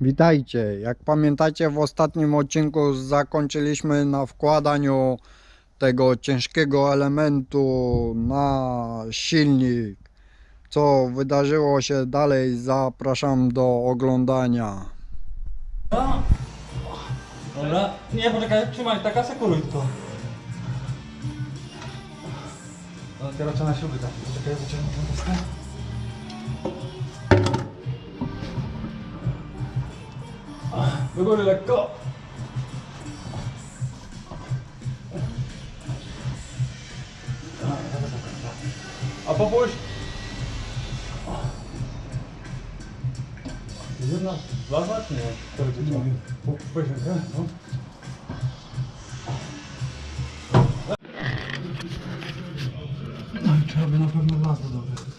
Witajcie. Jak pamiętacie, w ostatnim odcinku zakończyliśmy na wkładaniu tego ciężkiego elementu na silnik. Co wydarzyło się dalej, zapraszam do oglądania. Dobra, nie poczekaj, trzymaj, taka sekuruj to. No teraz trzeba na śruby tak, poczekaj, tą deskę. Do góry lekko. A popuść. Jedna, dwa lat? Nie, to będzie to. Weź rękę, no. No i trzeba by na pewno masło dobre.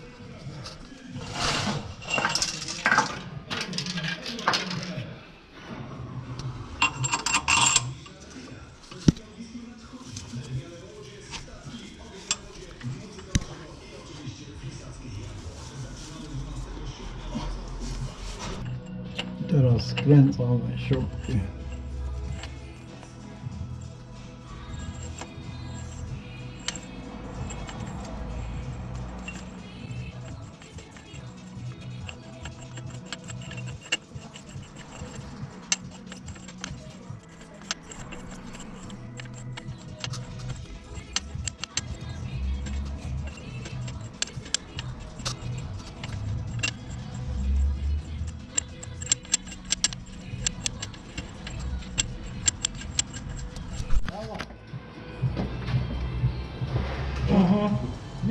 Teraz skręcamy śrubki.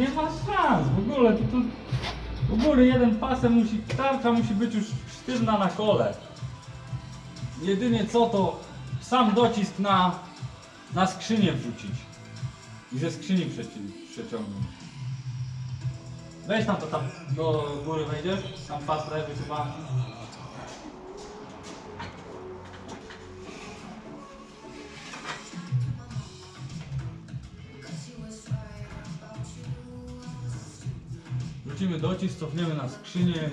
Nie ma szans, w ogóle to, to w ogóle jeden pasem musi, tarcza musi być już sztywna na kole. Jedynie co to sam docisk na, na skrzynię wrzucić i ze skrzyni przeci- przeciągnąć. Weź tam to tam do góry wejdziesz, tam pas lewy chyba. Wrzucimy docisk, cofniemy na skrzynię.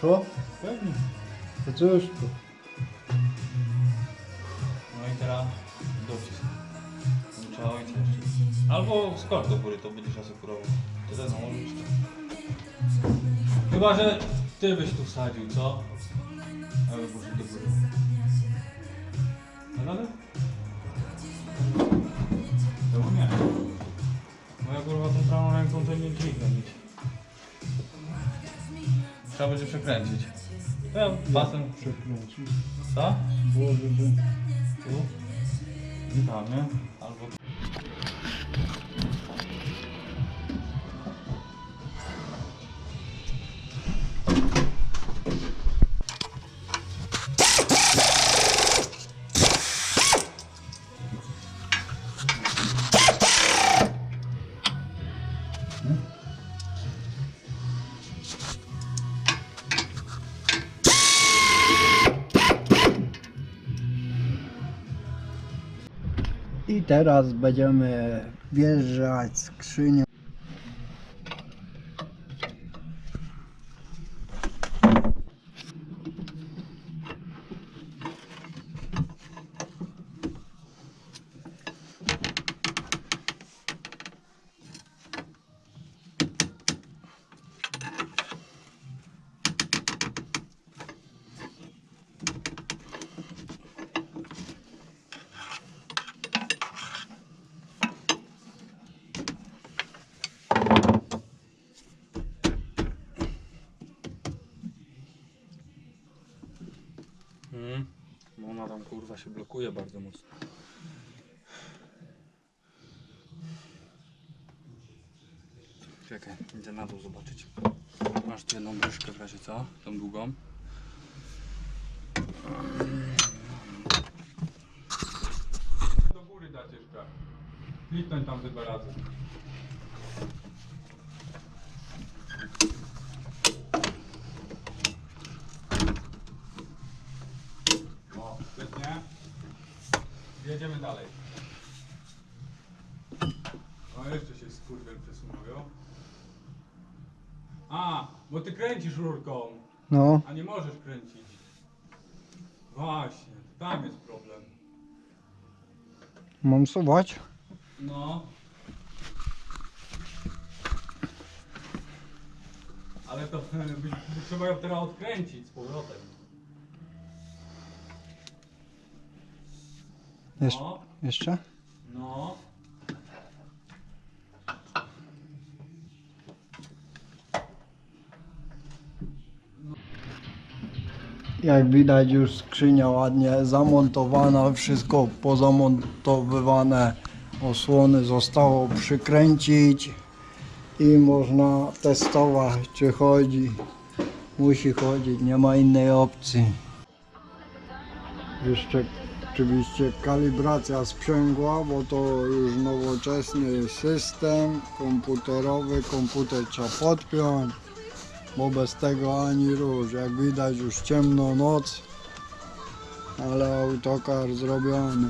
Szło? Pewnie. Tu? No i teraz docisk. No, Trzeba ojca jeszcze. Albo skocz do góry, to będziesz asekurował. Tyle nałożyć. Chyba, że ty byś tu wsadził, co? Ale muszę do góry. No ale? Czemu nie? Moja kurwa tą prawą ręką to nie dźwigna nic. Trzeba będzie przekręcić. Ja pasem Przekręcić. co? Było. Tu. I tam, nie? Albo... I teraz będziemy wjeżdżać skrzynią. Mhm. Bo ona tam kurwa się blokuje bardzo mocno. Czekaj, idę na dół zobaczyć. Masz tu jedną bryszkę w razie co? Tą długą. Do góry dać jeszcze. Kliknąć tam te dwa razy. O, świetnie. Jedziemy dalej. O, jeszcze się skurwiel przesunują. A, bo ty kręcisz rurką, No, a nie możesz kręcić. Właśnie, tam jest problem. mam suwać. No. Ale to by, by trzeba ją teraz odkręcić z powrotem. Jeszcze, No, jeszcze? no. Jak widać już skrzynia ładnie zamontowana, wszystko pozamontowywane, osłony zostało przykręcić i można testować czy chodzi. Musi chodzić, nie ma innej opcji. Jeszcze oczywiście kalibracja sprzęgła, bo to już nowoczesny system komputerowy, komputer trzeba podpiąć bo bez tego ani róż. Jak widać już ciemno noc, ale autokar zrobiony.